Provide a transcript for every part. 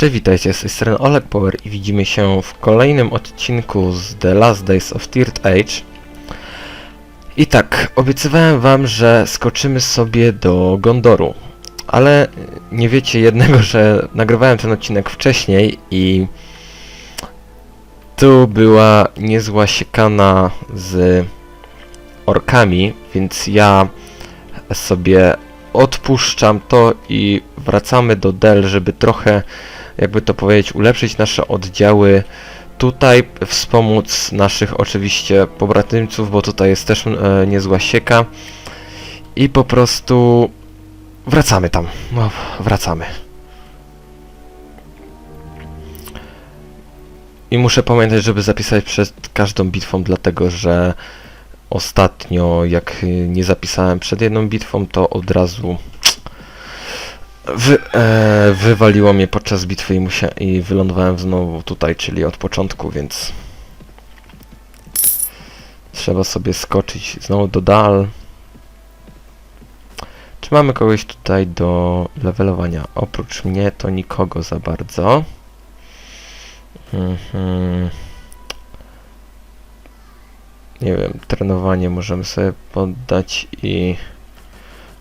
Cześć, witajcie, z strony Oleg Power i widzimy się w kolejnym odcinku z The Last Days of Third Age. I tak, obiecywałem wam, że skoczymy sobie do Gondoru, ale nie wiecie jednego, że nagrywałem ten odcinek wcześniej i tu była niezła siekana z orkami, więc ja sobie odpuszczam to i wracamy do Del, żeby trochę, jakby to powiedzieć, ulepszyć nasze oddziały. Tutaj wspomóc naszych oczywiście pobratymców, bo tutaj jest też e, niezła sieka. I po prostu wracamy tam. No, wracamy. I muszę pamiętać, żeby zapisać przed każdą bitwą, dlatego że ostatnio, jak nie zapisałem przed jedną bitwą, to od razu wy, e, wywaliło mnie podczas bitwy i, musia, i wylądowałem znowu tutaj, czyli od początku, więc trzeba sobie skoczyć znowu do dal. Czy mamy kogoś tutaj do levelowania? Oprócz mnie to nikogo za bardzo. Mhm. Nie wiem, trenowanie możemy sobie poddać i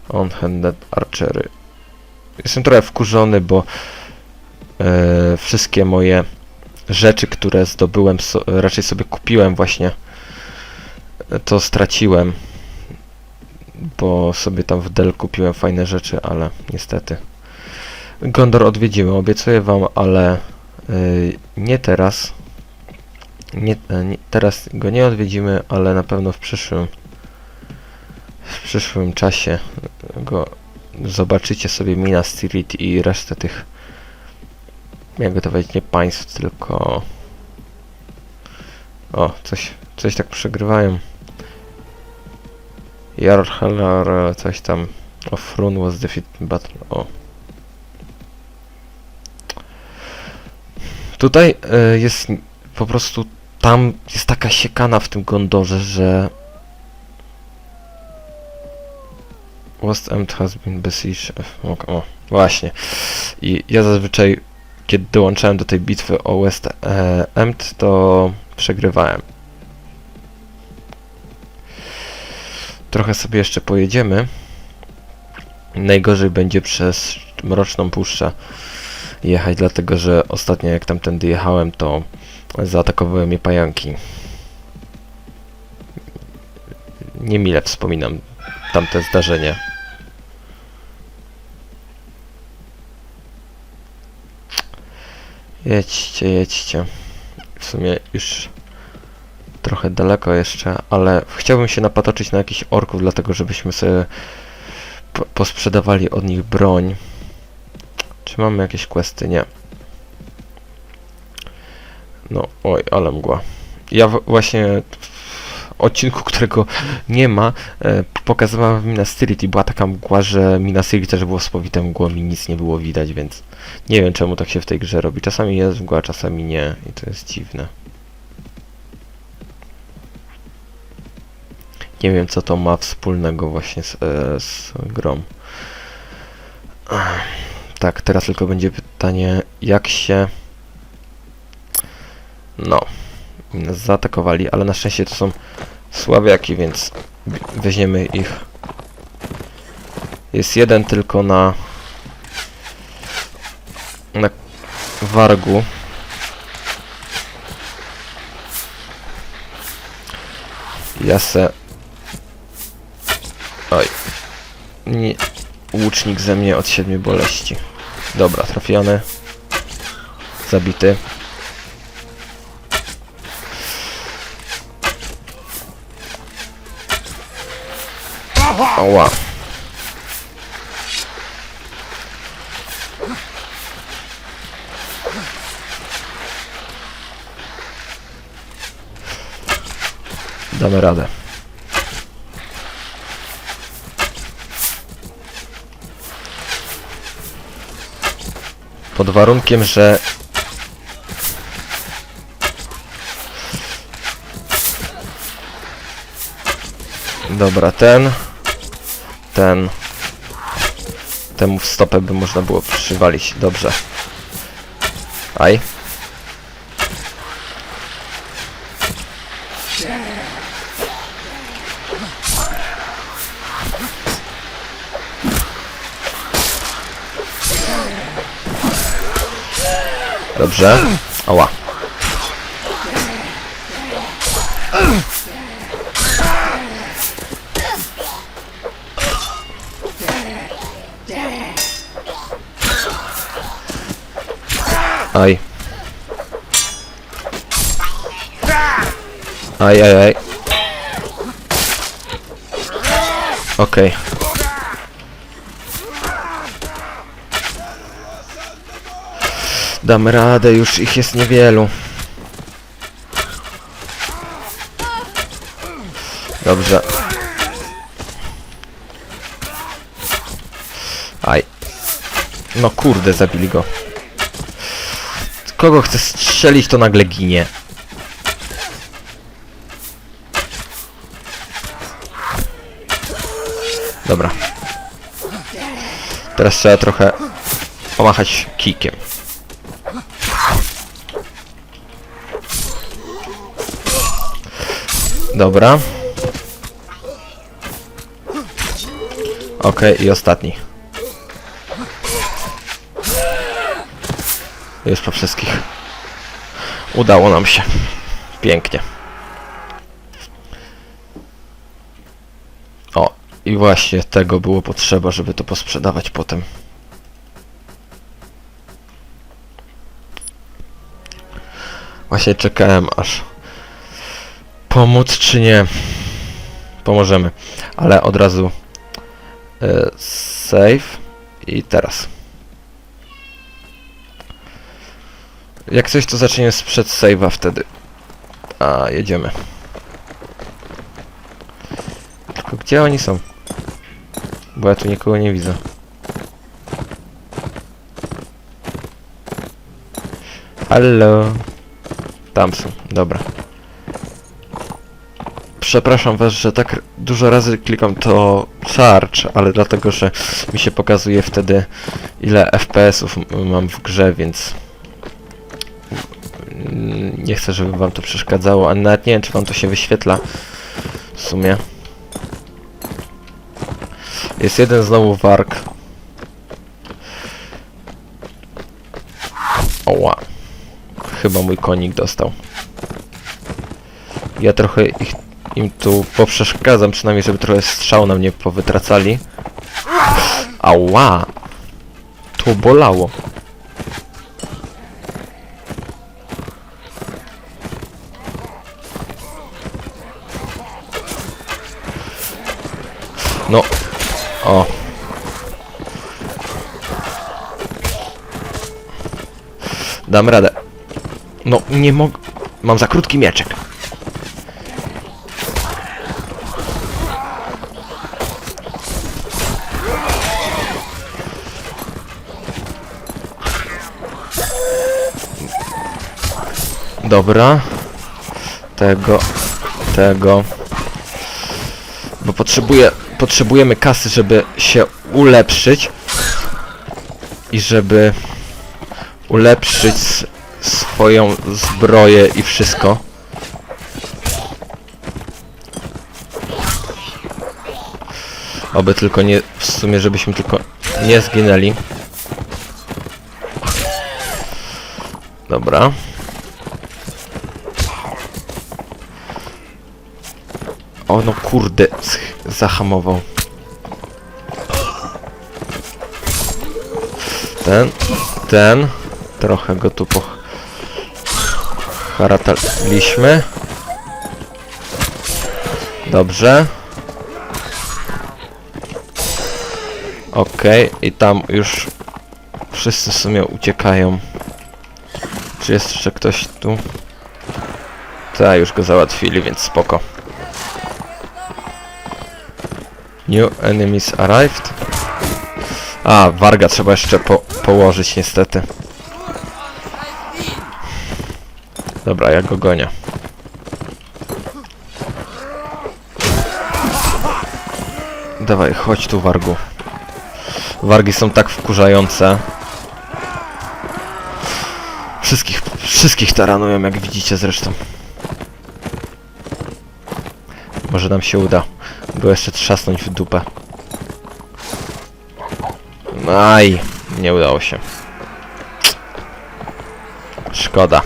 on-handed archery. Jestem trochę wkurzony, bo e, wszystkie moje rzeczy, które zdobyłem, so, raczej sobie kupiłem właśnie, to straciłem, bo sobie tam w Dell kupiłem fajne rzeczy, ale niestety. Gondor odwiedzimy, obiecuję wam, ale e, nie teraz. Nie, e, nie, teraz go nie odwiedzimy, ale na pewno w przyszłym w przyszłym czasie go zobaczycie sobie Minas Tirith i resztę tych jakby to powiedzieć, nie państw, tylko o, coś, coś tak przegrywają. Jarhalar, coś tam of Run was defeated battle, o. Tutaj y, jest po prostu tam jest taka siekana w tym Gondorze, że West End has been besieged. O, właśnie. I ja zazwyczaj, kiedy dołączałem do tej bitwy o West End, to przegrywałem. Trochę sobie jeszcze pojedziemy. Najgorzej będzie przez Mroczną Puszczę jechać, dlatego że ostatnio jak tamtędy jechałem, to zaatakowały mnie pająki. Niemile wspominam tamte zdarzenie. Jedźcie, jedźcie. W sumie już trochę daleko jeszcze, ale chciałbym się napatoczyć na jakichś orków, dlatego żebyśmy sobie po posprzedawali od nich broń. Czy mamy jakieś questy? Nie. No, oj, ale mgła. Ja właśnie w odcinku, którego nie ma, e, pokazywałem w Minas Tirith i była taka mgła, że Minas Tirith też było spowite mgłą i nic nie było widać, więc nie wiem czemu tak się w tej grze robi. Czasami jest mgła, czasami nie i to jest dziwne. Nie wiem co to ma wspólnego właśnie z, e, z grą. Tak, teraz tylko będzie pytanie, jak się... No, zaatakowali, ale na szczęście to są słabiaki, więc weźmiemy ich. Jest jeden tylko na wargu. Ja se... Oj. Nie... Łucznik ze mnie od siedmiu boleści. Dobra, trafiony. Zabity. Oła. Damy radę. Pod warunkiem, że Dobra, ten ten temu w stopę by można było przywalić. Dobrze. Aj. Dobrze. Oła. Aj. Aj, aj, aj. Okej. Damy radę, już ich jest niewielu. Dobrze. Aj. No kurde, zabili go. Kogo chce strzelić, to nagle ginie. Dobra. Teraz trzeba trochę pomachać kikiem. Dobra. Okej, i ostatni. Już po wszystkich. Udało nam się. Pięknie. O, i właśnie tego było potrzeba, żeby to posprzedawać potem. Właśnie czekałem aż pomóc czy nie. Pomożemy. Ale od razu e, save i teraz. Jak coś to zaczniemy sprzed save'a wtedy. A, jedziemy. Tylko gdzie oni są? Bo ja tu nikogo nie widzę. Halo. Tam są, dobra. Przepraszam was, że tak dużo razy klikam to charge, ale dlatego, że mi się pokazuje wtedy ile FPS-ów mam w grze, więc Mm, nie chcę, żeby wam to przeszkadzało, a nawet nie wiem, czy wam to się wyświetla w sumie. Jest jeden znowu wark. Oła. Chyba mój konik dostał. Ja trochę ich, im tu poprzeszkadzam, przynajmniej żeby trochę strzał na mnie powytracali. Ała! To bolało. No. O. Dam radę. No, nie mogę. Mam za krótki mieczek. Dobra. Tego. Tego bo potrzebuję, potrzebujemy kasy, żeby się ulepszyć i żeby ulepszyć swoją zbroję i wszystko. Oby tylko nie, w sumie żebyśmy tylko nie zginęli. Dobra. No kurde, zahamował. Ten, ten. Trochę go tu po... harataliśmy. Dobrze. Okej, i tam już wszyscy w sumie uciekają. Czy jest jeszcze ktoś tu? Ta, już go załatwili, więc spoko. New enemies arrived. A, warga trzeba jeszcze po położyć niestety. Dobra, ja go gonię. Dawaj, chodź tu wargu. Wargi są tak wkurzające. Wszystko Wszystkich taranują, jak widzicie zresztą. Może nam się uda. Było jeszcze trzasnąć w dupę. Aj, nie udało się. Szkoda.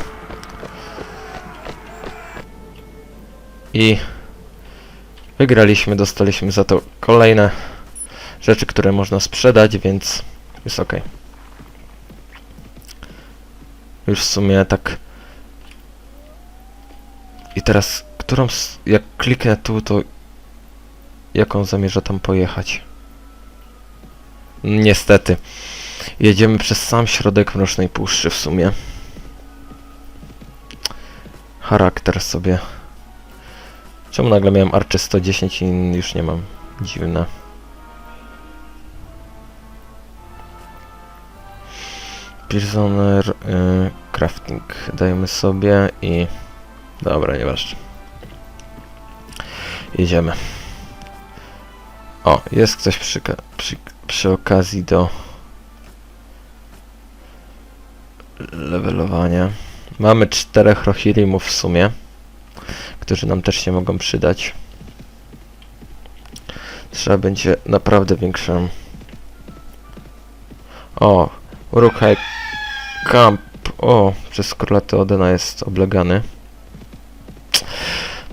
I wygraliśmy, dostaliśmy za to kolejne rzeczy, które można sprzedać, więc jest ok. Już w sumie tak. I teraz, którą, jak kliknę tu, to jaką zamierza tam pojechać? Niestety. Jedziemy przez sam środek Mrocznej Puszczy w sumie. Charakter sobie. Czemu nagle miałem Arczy 110 i już nie mam? Dziwne. Prisoner y, Crafting dajemy sobie i... Dobra, nieważne. Jedziemy. O, jest ktoś przy, przy, przy okazji do levelowania. Mamy czterech Rohirrimów w sumie, którzy nam też się mogą przydać. Trzeba będzie naprawdę większą... O, Urukhaj Camp. O, przez króla Teodena jest oblegany.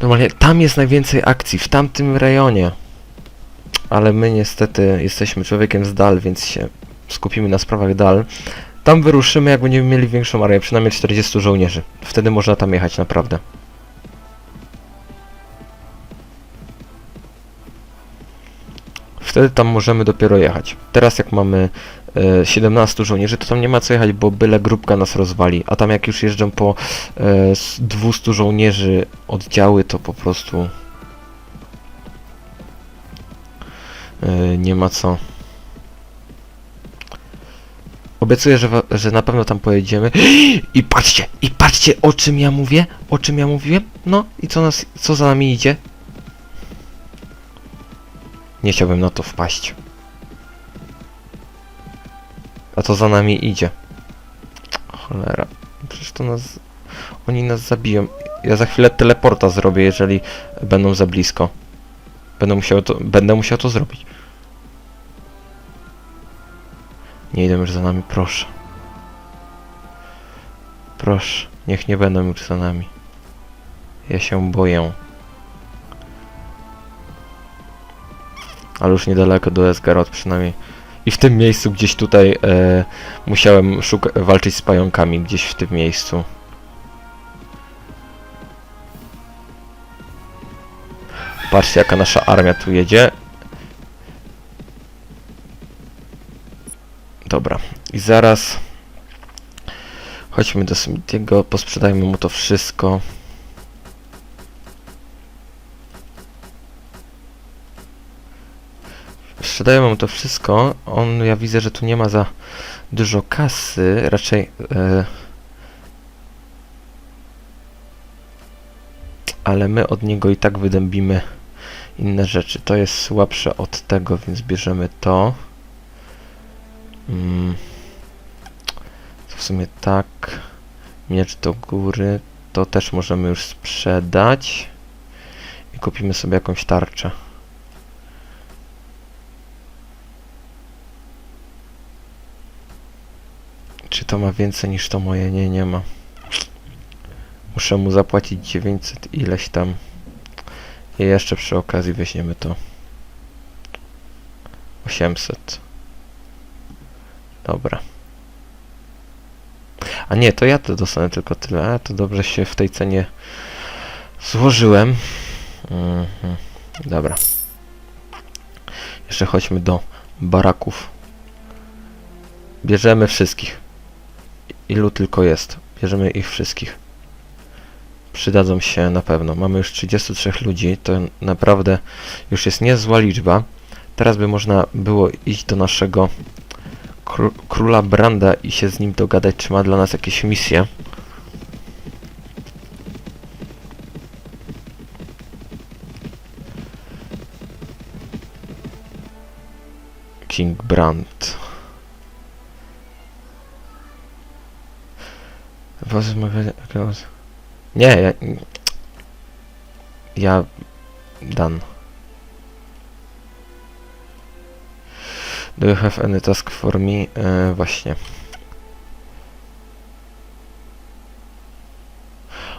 Normalnie tam jest najwięcej akcji, w tamtym rejonie. Ale my niestety jesteśmy człowiekiem z dal, więc się skupimy na sprawach dal. Tam wyruszymy, jak będziemy mieli większą armię, przynajmniej 40 żołnierzy. Wtedy można tam jechać naprawdę. Wtedy tam możemy dopiero jechać. Teraz jak mamy e, 17 żołnierzy, to tam nie ma co jechać, bo byle grupka nas rozwali. A tam jak już jeżdżą po e, z 200 żołnierzy oddziały, to po prostu nie ma co. Obiecuję, że, że na pewno tam pojedziemy. I patrzcie, i patrzcie, o czym ja mówię, o czym ja mówiłem. No i co nas, co za nami idzie. Nie chciałbym na to wpaść. A to za nami idzie. Cholera. Przecież to nas... Oni nas zabiją. Ja za chwilę teleporta zrobię, jeżeli będą za blisko. Będę musiał to, będę musiał to zrobić. Nie idą już za nami, proszę. Proszę, niech nie będą już za nami. Ja się boję. Ale już niedaleko do Esgarot przynajmniej. I w tym miejscu gdzieś tutaj e, musiałem walczyć z pająkami, gdzieś w tym miejscu. Patrzcie jaka nasza armia tu jedzie. Dobra. I zaraz chodźmy do Smithiego, posprzedajmy mu to wszystko. Sprzedaję mu to wszystko. On, ja widzę, że tu nie ma za dużo kasy. Raczej. E, ale my od niego i tak wydębimy inne rzeczy. To jest słabsze od tego, więc bierzemy to. Mm. To w sumie tak. Miecz do góry. To też możemy już sprzedać. I kupimy sobie jakąś tarczę. Czy to ma więcej niż to moje? Nie, nie ma. Muszę mu zapłacić 900 ileś tam. I jeszcze przy okazji weźmiemy to. 800. Dobra. A nie, to ja to dostanę tylko tyle. To dobrze się w tej cenie złożyłem. Mhm. Dobra. Jeszcze chodźmy do baraków. Bierzemy wszystkich. Ilu tylko jest. Bierzemy ich wszystkich. Przydadzą się na pewno. Mamy już 33 ludzi. To naprawdę już jest niezła liczba. Teraz by można było iść do naszego kró- króla Branda i się z nim dogadać, czy ma dla nas jakieś misje. King Brand. Magazynie... Nie, ja... Ja... Dan. Do you have any task for me? E, właśnie.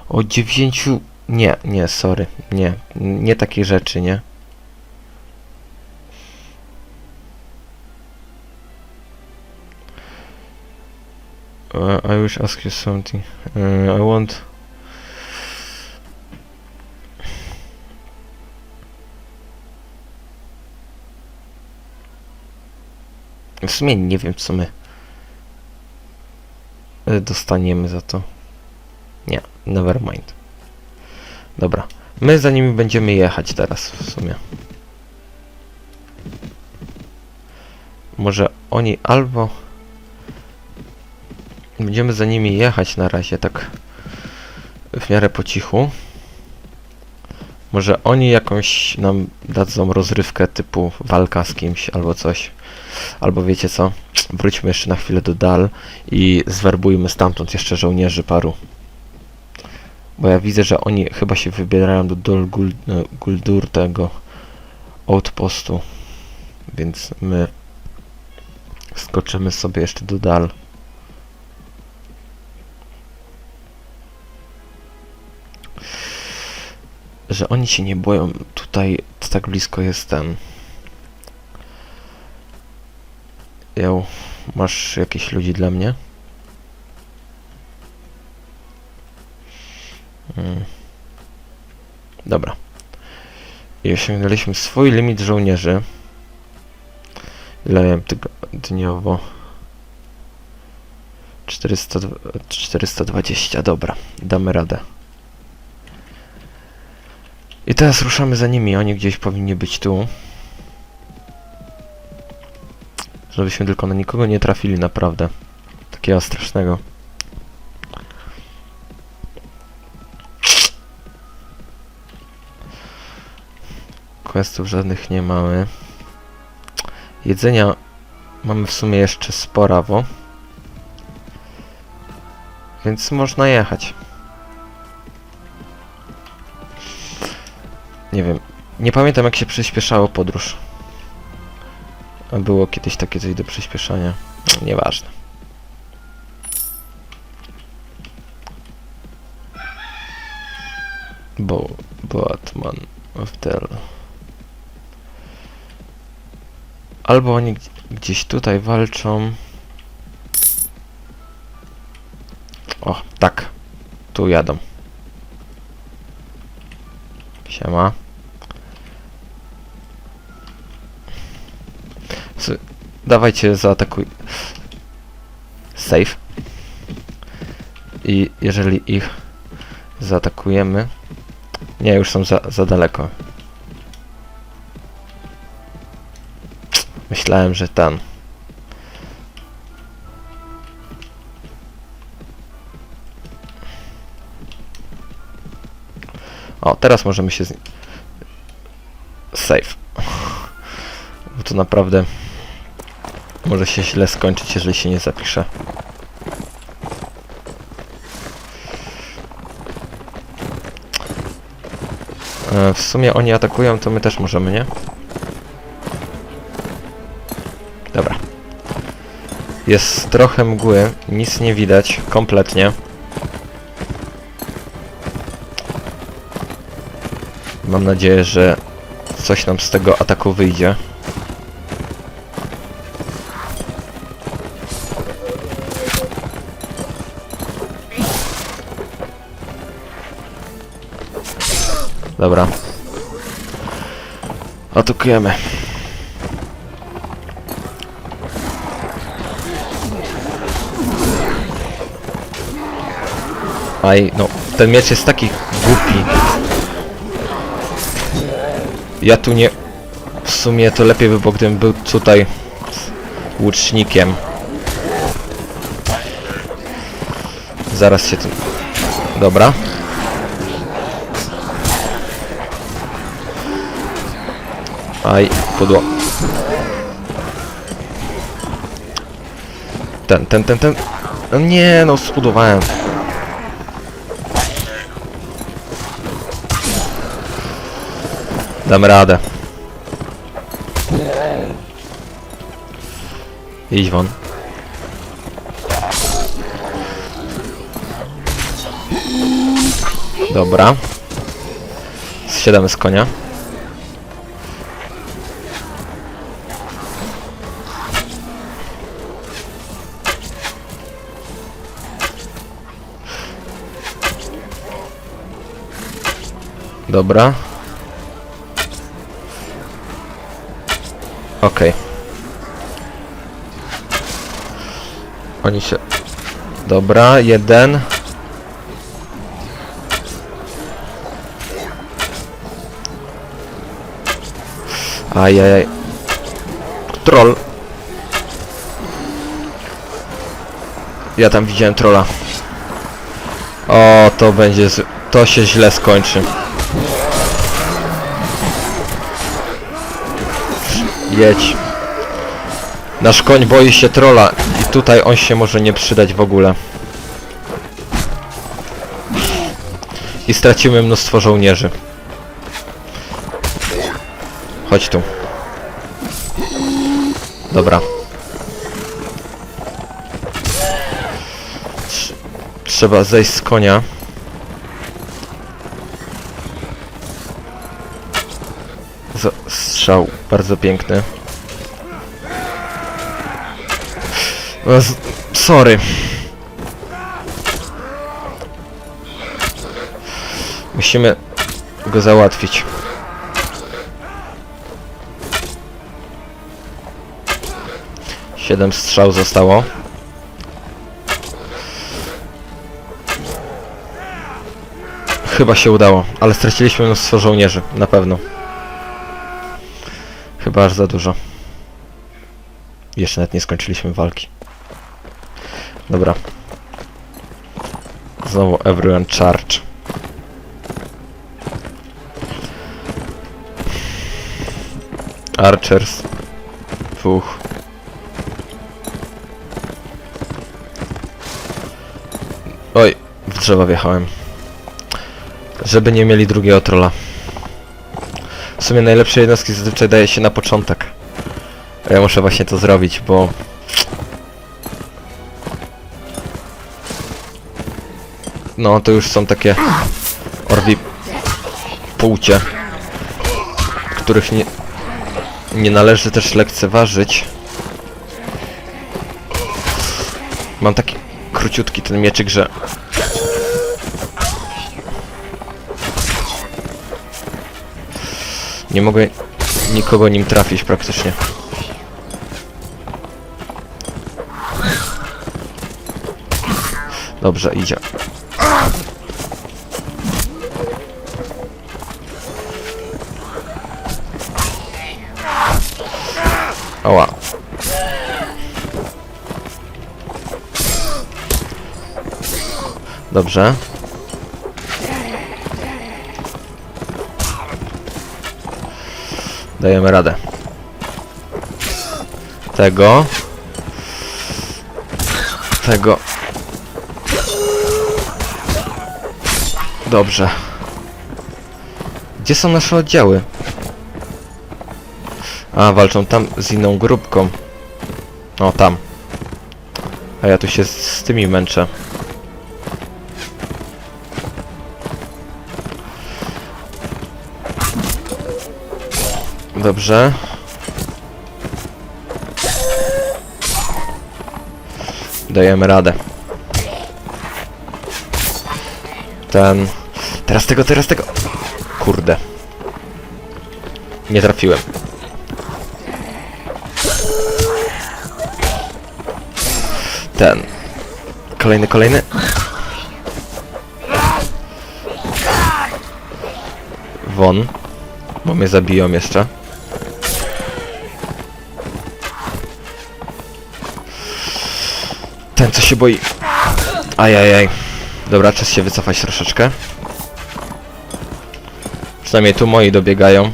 O dziewięciu... Nie, nie, sorry. Nie, nie takie rzeczy, nie. Uh, I wish ask you something. Uh, I want... W sumie nie wiem, co my y, dostaniemy za to. Nie, never mind. Dobra. My za nimi będziemy jechać teraz w sumie. Może oni albo... Będziemy za nimi jechać na razie, tak w miarę po cichu. Może oni jakąś nam dadzą rozrywkę typu walka z kimś albo coś. Albo wiecie co? Wróćmy jeszcze na chwilę do Dal i zwerbujmy stamtąd jeszcze żołnierzy paru. Bo ja widzę, że oni chyba się wybierają do Dol e, Guldur tego outpostu. Więc my skoczymy sobie jeszcze do Dal. Że oni się nie boją tutaj, tak blisko jest ten. Ją, masz jakieś ludzi dla mnie? Mm. Dobra. I osiągnęliśmy swój limit żołnierzy. Ile miałem tygodniowo? 400, 420, dobra. Damy radę. I teraz ruszamy za nimi. Oni gdzieś powinni być tu. Żebyśmy tylko na nikogo nie trafili, naprawdę. Takiego strasznego. Questów żadnych nie mamy. Jedzenia mamy w sumie jeszcze sporawo. Więc można jechać. Nie wiem. Nie pamiętam jak się przyspieszało podróż. Było kiedyś takie coś do przyspieszania. Nieważne. Bo Batman of Tel. Albo oni gdzie- gdzieś tutaj walczą. O, tak. Tu jadą. Siema. S dawajcie, zaatakuj. Safe. I jeżeli ich zaatakujemy... Nie, już są za, za daleko. Myślałem, że tam. O, teraz możemy się z... Save. Bo to naprawdę może się źle skończyć, jeżeli się nie zapisze. E, W sumie oni atakują, to my też możemy, nie? Dobra. Jest trochę mgły, nic nie widać kompletnie. Mam nadzieję, że coś nam z tego ataku wyjdzie. Dobra. Atakujemy. Aj, no, ten miecz jest taki głupi. Ja tu nie... W sumie to lepiej by było, gdybym był tutaj łucznikiem. Zaraz się tu... Dobra. Aj, pudło. Ten, ten, ten, ten. No nie, no spudowałem. Dam radę. Idź won. Dobra. Zsiadamy z konia. Dobra. Okej. Oni się... Dobra, jeden. Ajajaj. Troll. Ja tam widziałem trolla. O, to będzie... Z... To się źle skończy. Jedź. Nasz koń boi się trolla i tutaj on się może nie przydać w ogóle. I stracimy mnóstwo żołnierzy. Chodź tu. Dobra. Trz- Trzeba zejść z konia. Z strzał bardzo piękny. No, sorry. Musimy go załatwić. Siedem strzał zostało. Chyba się udało, ale straciliśmy mnóstwo żołnierzy, na pewno. Chyba aż za dużo. Jeszcze nawet nie skończyliśmy walki. Dobra. Znowu everyone charge. Archers. Dwóch. Oj, w drzewo wjechałem. Żeby nie mieli drugiego trolla. W sumie najlepsze jednostki zazwyczaj daje się na początek. A ja muszę właśnie to zrobić, bo... No, to już są takie... Orwi... Płcie. Których nie... Nie należy też lekceważyć. Mam taki króciutki ten mieczyk, że... Nie mogę nikogo nim trafić praktycznie. Dobrze, idzie. Oła. Dobrze. Dajemy radę. Tego. Tego. Dobrze. Gdzie są nasze oddziały? A, walczą tam z inną grupką. O, tam. A ja tu się z, z tymi męczę. Dobrze. Dajemy radę. Ten... Teraz tego, teraz tego! Kurde. Nie trafiłem. Ten. Kolejny, kolejny. Won. Bo mnie zabiją jeszcze. co się boi. Ajajaj. Dobra, czas się wycofać troszeczkę. Przynajmniej tu moi dobiegają.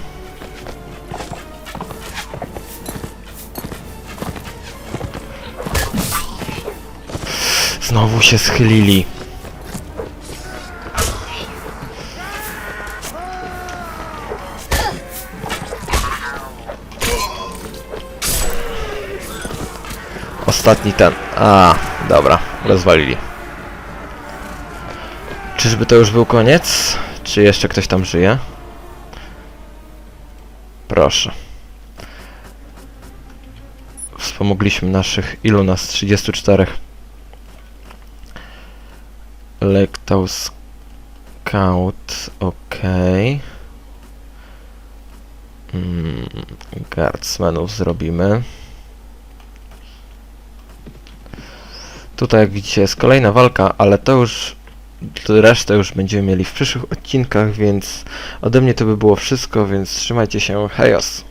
Znowu się schylili. Ostatni ten. A dobra, rozwalili. Czyżby to już był koniec? Czy jeszcze ktoś tam żyje? Proszę. Wspomogliśmy naszych... Ilu nas? 34. Lectał Scout, okej. Mm, guardsmenów zrobimy. Tutaj jak widzicie jest kolejna walka, ale to już resztę już będziemy mieli w przyszłych odcinkach, więc ode mnie to by było wszystko, więc trzymajcie się, hejos!